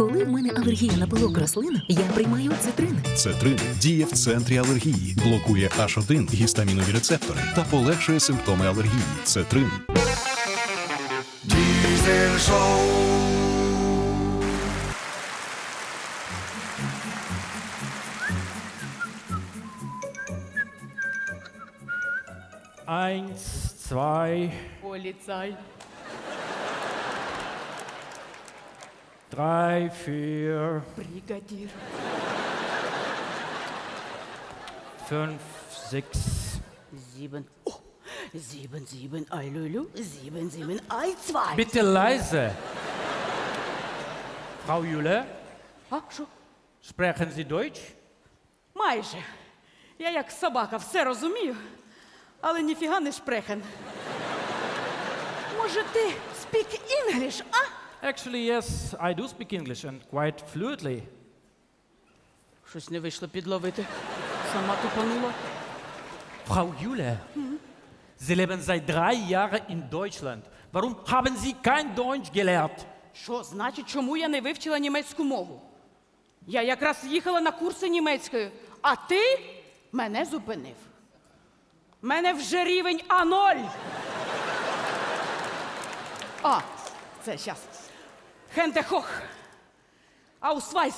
Коли в мене алергія на пилок рослин, я приймаю цитрин. Цетрин діє в центрі алергії, блокує H1 гістамінові рецептори та полегшує симптоми алергії. Цетрин. Diesel Show. Eins, zwei, Поліцай. Drei, vier, Бригадір. fünf, sechs. Sieben. Oh, sieben, sieben, ei, Lulu. Sieben, sieben, ei, zwei. Bitte leise. Frau Jule, А, що? sprechen Sie Deutsch? Майже. Я як собака все розумію, але ніфіга не шпрехен. Може, ти speak English, а? Actually, yes, I do speak English and quite fluently. Щось не вийшло підловити. Сама тупанула. Frau Jule, Sie leben seit drei Jahren in Deutschland. Warum haben Sie kein Deutsch gelernt? Що значить, чому я не вивчила німецьку мову? Я якраз їхала на курси німецької, а ти мене зупинив. Мене вже рівень А0. А, це щас. Хенте хох. Аусвайс.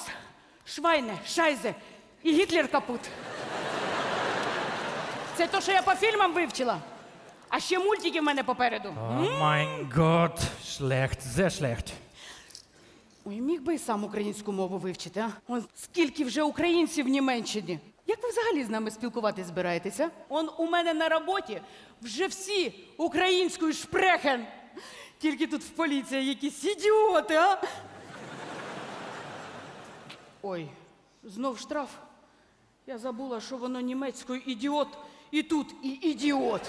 Швайне, шайзе. І Гітлер капут. Це то, що я по фільмам вивчила. А ще мультики в мене попереду. Oh mein Gott, schlecht, sehr schlecht. Ой, міг би і сам українську мову вивчити, а? Он скільки вже українців в Німеччині. Як ви взагалі з нами спілкуватись збираєтеся? Он у мене на роботі вже всі українською шпрехен. Тільки тут в поліції якісь ідіоти, а? Ой, знов штраф. Я забула, що воно німецькою ідіот, і тут і ідіот.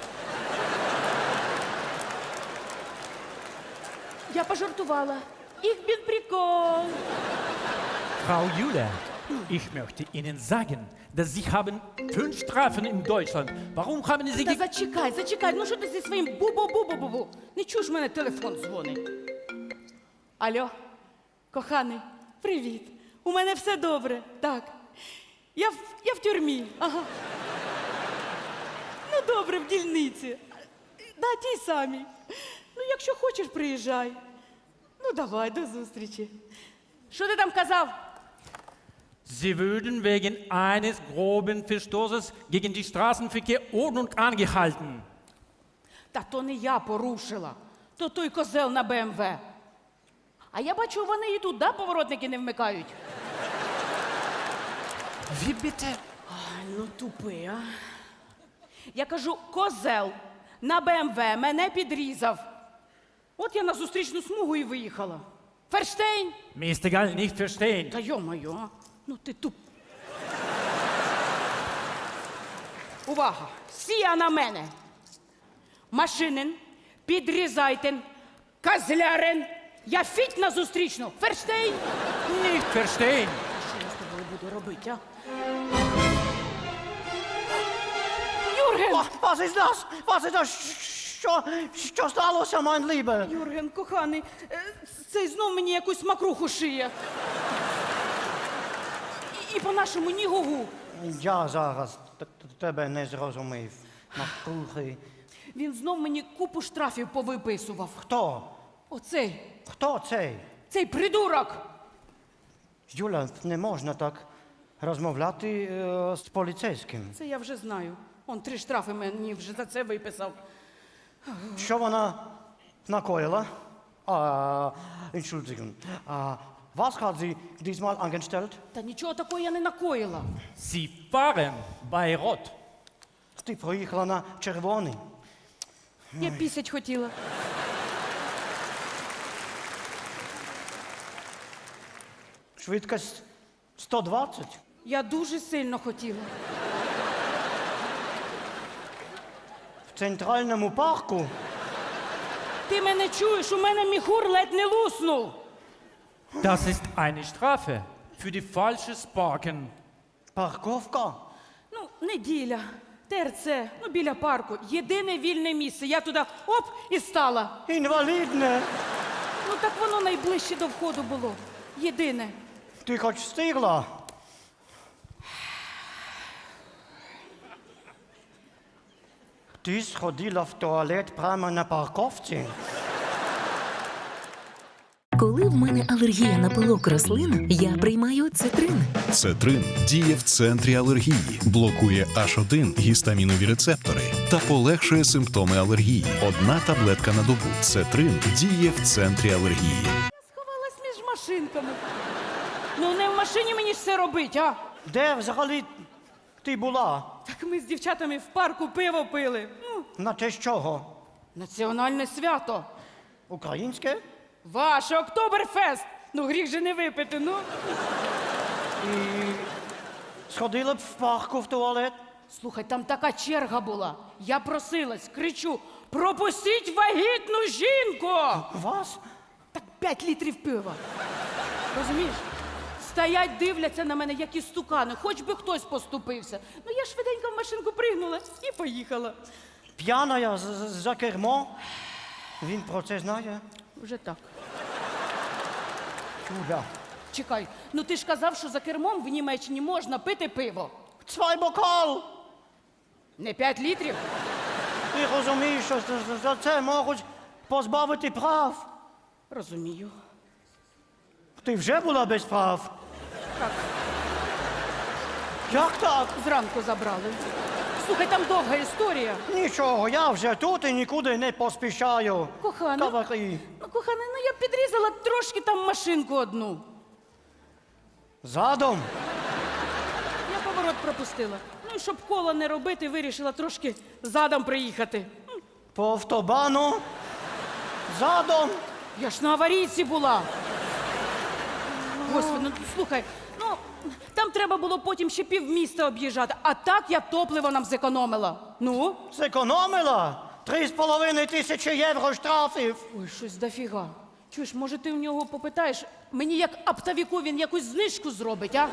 Я пожартувала. Їх bin прикол. Frau Jule, ich möchte Ihnen sagen, dass Sie haben fünf Strafen in Deutschland. Warum haben Sie... Та ge- зачекай, зачекай, ну що ти зі своїм бу-бу-бу-бу-бу? Не чуєш, в мене телефон дзвонить. Алло, коханий, привіт. У мене все добре. Так. Я в, я в тюрмі. Ага. Ну, добре, в дільниці. Да, тій самій. Ну, якщо хочеш, приїжджай. Ну, давай, до зустрічі. Що ти там казав? Sie würden wegen eines groben Verstoßes gegen die Straßenverkehrsordnung angehalten. Та то не я порушила, то той козел на БМВ. А я бачу, вони і туди поворотники не вмикають. Wie bitte? Ай, ну тупий, а. Я кажу, козел на БМВ мене підрізав. От я на зустрічну смугу і виїхала. Ферштейн! Mir ist egal, nicht verstehen. Та йо-моє. Ну ти туп. Увага! Сія на мене. Машинин, підрізайтен, козлярин. Я фіть на зустрічну. Ферштейн! Nicht verstehen. Що я з тобою буду робити, а? Юрген! Was ist das? Was ist das? Що, що сталося, Lieber? Юрген, коханий, е, цей знов мені якусь макруху шиє. І, по-нашому ні гугу. Я зараз т- т- тебе не зрозумів. Макрухи. Він знов мені купу штрафів повиписував. Хто? Оцей, Хто цей? цей придурок. Юля, не можна так розмовляти е, з поліцейським. Це я вже знаю. Он три штрафи мені вже за це виписав. Що вона накоїла? А, Entschuldigung. А, was hat sie diesmal angestellt? Та нічого такого я не накоїла. Sie fahren bei Rot. Ти проїхала на червоний. Я пісять хотіла. Швидкість 120. Я дуже сильно хотіла. В центральному парку. Ти мене чуєш, у мене міхур ледь не луснув. Das ist eine Strafe für die falsches Parken. Парковка. Ну, неділя, ТРЦ, ну біля парку. Єдине вільне місце. Я туди оп і стала. Інвалідне. Ну так воно найближче до входу було. Єдине. Ти хоч встигла? Ти сходила в туалет прямо на парковці? Коли в мене алергія на пилок рослин, я приймаю цитрин. Цетрин діє в центрі алергії, блокує H1 гістамінові рецептори та полегшує симптоми алергії. Одна таблетка на добу. Цетрин діє в центрі алергії. Сховалась між машинками. Ну не в машині мені ж все робить, а? Де взагалі ти була? Так ми з дівчатами в парку пиво пили. Ну, На те з чого? національне свято. Українське? Ваше Октоберфест. Ну, гріх же не випити, ну. Сходила б в парку в туалет? Слухай, там така черга була. Я просилась, кричу: пропустіть вагітну жінку! Вас? Так п'ять літрів пива. Розумієш? Стоять, дивляться на мене, як істукани, хоч би хтось поступився. Ну я швиденько в машинку пригнула і поїхала. П'яна з- за кермо? Він про це знає? Вже так. Чудо. Чекай, ну ти ж казав, що за кермом в Німеччині можна пити пиво. Цвай бокал! Не п'ять літрів. Ти розумієш, що за- за- за це можуть позбавити прав? Розумію. Ти вже була без прав? Так, Як так? зранку забрали. Слухай, там довга історія. Нічого, я вже тут і нікуди не поспішаю. Кохана. Каваки. Ну, кохана, ну я підрізала трошки там машинку одну. Задом. Я поворот пропустила. Ну і щоб кола не робити, вирішила трошки задом приїхати. По автобану. Задом. Я ж на аварійці була. Господи, ну слухай, ну там треба було потім ще півміста об'їжджати, а так я топливо нам зекономила. Ну? Зекономила? Три з половиною тисячі євро штрафів. Ой, щось дофіга. Чуєш, може ти в нього попитаєш, мені як оптовіку він якусь знижку зробить, а?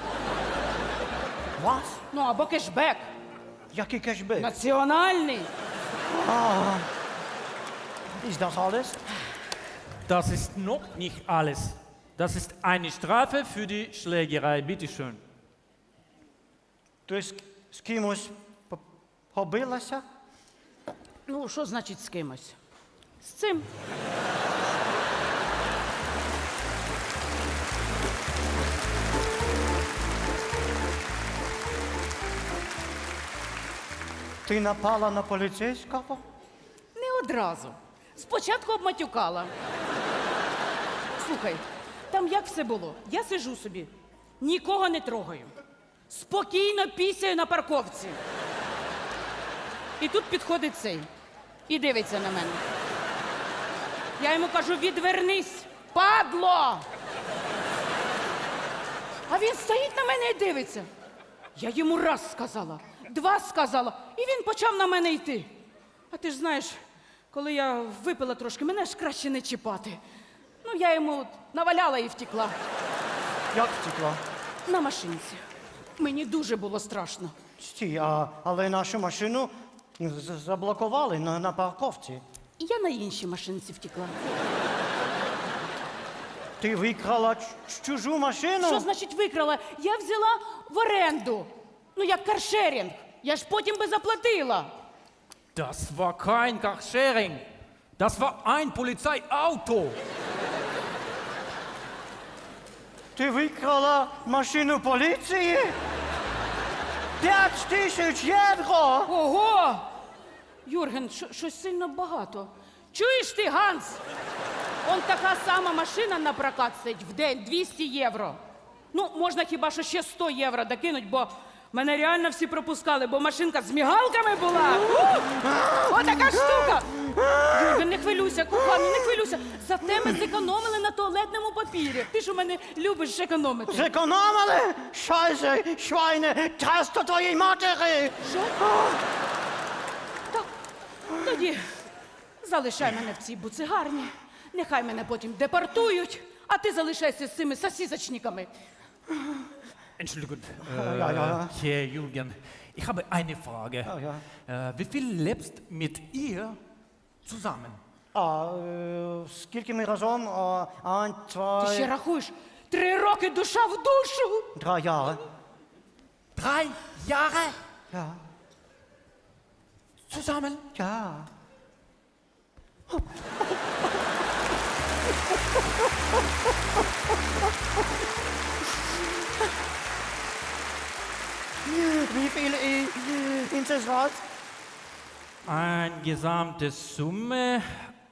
Вас? Ну або кешбек. Який кешбек? Національний. Is das alles? Das ist noch nicht alles. Das ist eine Strafe für die Schlägerei. Bitte з, з кимось побилася? Ну, що значить з кимось? З цим. Ти напала на поліцейського? Не одразу. Спочатку обматюкала. Слухай, там як все було? Я сижу собі, нікого не трогаю. Спокійно пісяю на парковці. І тут підходить цей і дивиться на мене. Я йому кажу: відвернись, падло! А він стоїть на мене і дивиться. Я йому раз сказала, два сказала, і він почав на мене йти. А ти ж знаєш, коли я випила трошки, мене ж краще не чіпати. Ну, я йому наваляла і втекла Як втекла? на машинці. Мені дуже було страшно. Стій, а, але нашу машину з- заблокували на, на парковці. І я на іншій машинці втекла. Ти викрала ч- чужу машину? Що значить викрала? Я взяла в оренду. Ну, як каршерінг. Я ж потім би заплатила. Das war kein Carsharing. Das war ein Polizeiauto. Ти викрала машину поліції? П'ять тисяч євро! Ого! Юрген, що- щось сильно багато. Чуєш ти, Ганс? Он така сама машина на прокат сидить в день 200 євро. Ну, можна хіба що ще 100 євро докинуть, бо мене реально всі пропускали, бо машинка з мігалками була. Отака штука. Юрген, не хвилюйся, коханий, не хвилюйся. Зате ми зекономили на туалетному папірі. Ти ж у мене любиш економити. Зекономили? Шайзе, швайне, трасто твоїй матері! Що? Так, тоді залишай мене в цій буцигарні. Нехай мене потім депортують, а ти залишайся з цими сосісочниками. Entschuldigung, Ja, ja, ja. Herr Jürgen. Ich habe eine Frage. ja. Äh, wie viel lebst mit ihr zusammen? А е, скільки ми разом? А, Ань, Ти ще zwei... рахуєш? Три роки душа в душу. Drei Jahre. Drei Jahre Ja. zusammen. Ja. Wie viel i- insgesamt? Eine gesamte Summe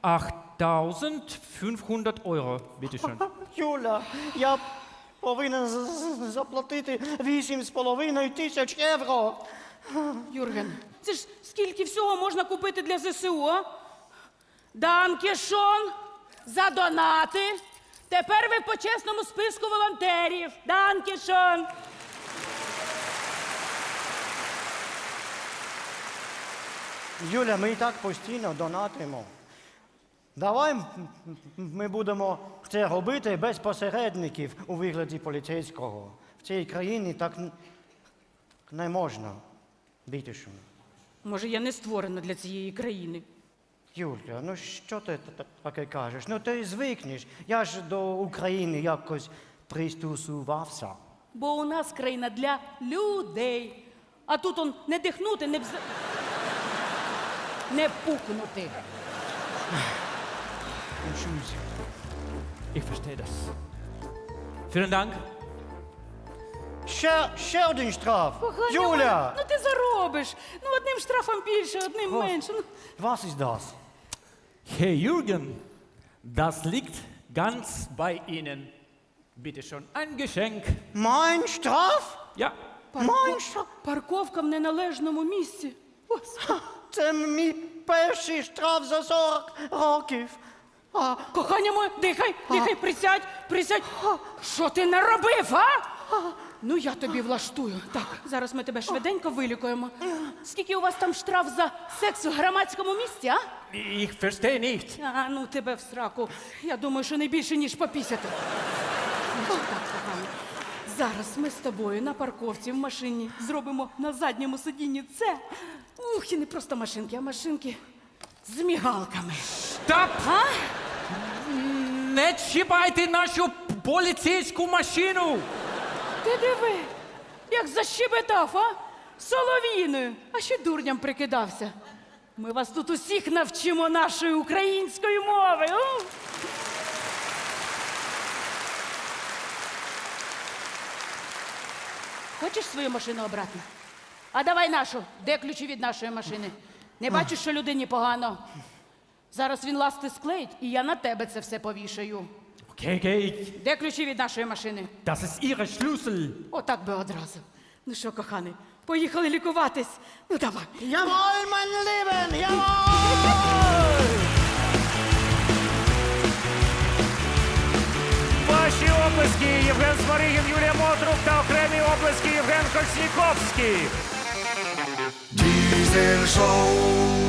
8500 Euro. Bitte schön. Юля, я повинен з- з- заплатити вісім з половиною тисяч євро. Юрген, це ж скільки всього можна купити для ЗСУ, а? Данкішон за донати. Тепер ви в почесному списку волонтерів. Данкішон. Юля, ми і так постійно донатимо. Давай ми будемо це робити без посередників у вигляді поліцейського. В цій країні так не можна. Бітишем. Може, я не створена для цієї країни. Юля, ну що ти та- та- таке кажеш? Ну ти звикнеш. Я ж до України якось пристосувався. Бо у нас країна для людей. А тут он не дихнути, не вз... не пукнути. Ich verstehe das. Vielen Dank. Ще, ще один штраф. Кохання Юля! Ну ти заробиш. Ну одним штрафом більше, одним менше. Ну, Was ist das? Herr Jürgen, das liegt ganz bei Ihnen. Bitte schön, ein Geschenk. Mein Straf? Ja, Mein Straf? парковка в неналежному місці. Господи. Це мій перший штраф за 40 років. А, Кохання моє, дихай, дихай, присядь, присядь. Що ти наробив, а? Ну, я тобі влаштую. Так, зараз ми тебе швиденько вилікуємо. Скільки у вас там штраф за секс у громадському місці, а? ich verstehe nicht. А, ну тебе в сраку. Я думаю, що не більше, ніж попісяти. Значить так. Зараз ми з тобою на парковці в машині зробимо на задньому сидінні це. Ух, і не просто машинки, а машинки з мігалками. Stopp! А? Не чіпайте нашу поліцейську машину! Ти диви, як защебетав, а? Соловіною, а ще дурням прикидався. Ми вас тут усіх навчимо нашої української мови. у? Хочеш свою машину обратно? А давай нашу. Де ключі від нашої машини? Не бачиш, що людині погано. Зараз він ласти склеїть, і я на тебе це все повішаю. Okay, okay. Де ключі від нашої машини? Das ist Ihre Schlüssel. Отак би одразу. Ну що, коханий, поїхали лікуватись. Ну давай. Jawohl, mein Leben, jawohl! Ваші оплески Євген Смаригін, Юлія Мотрук та окремі оплески Євген Косніковський. Дізель Show.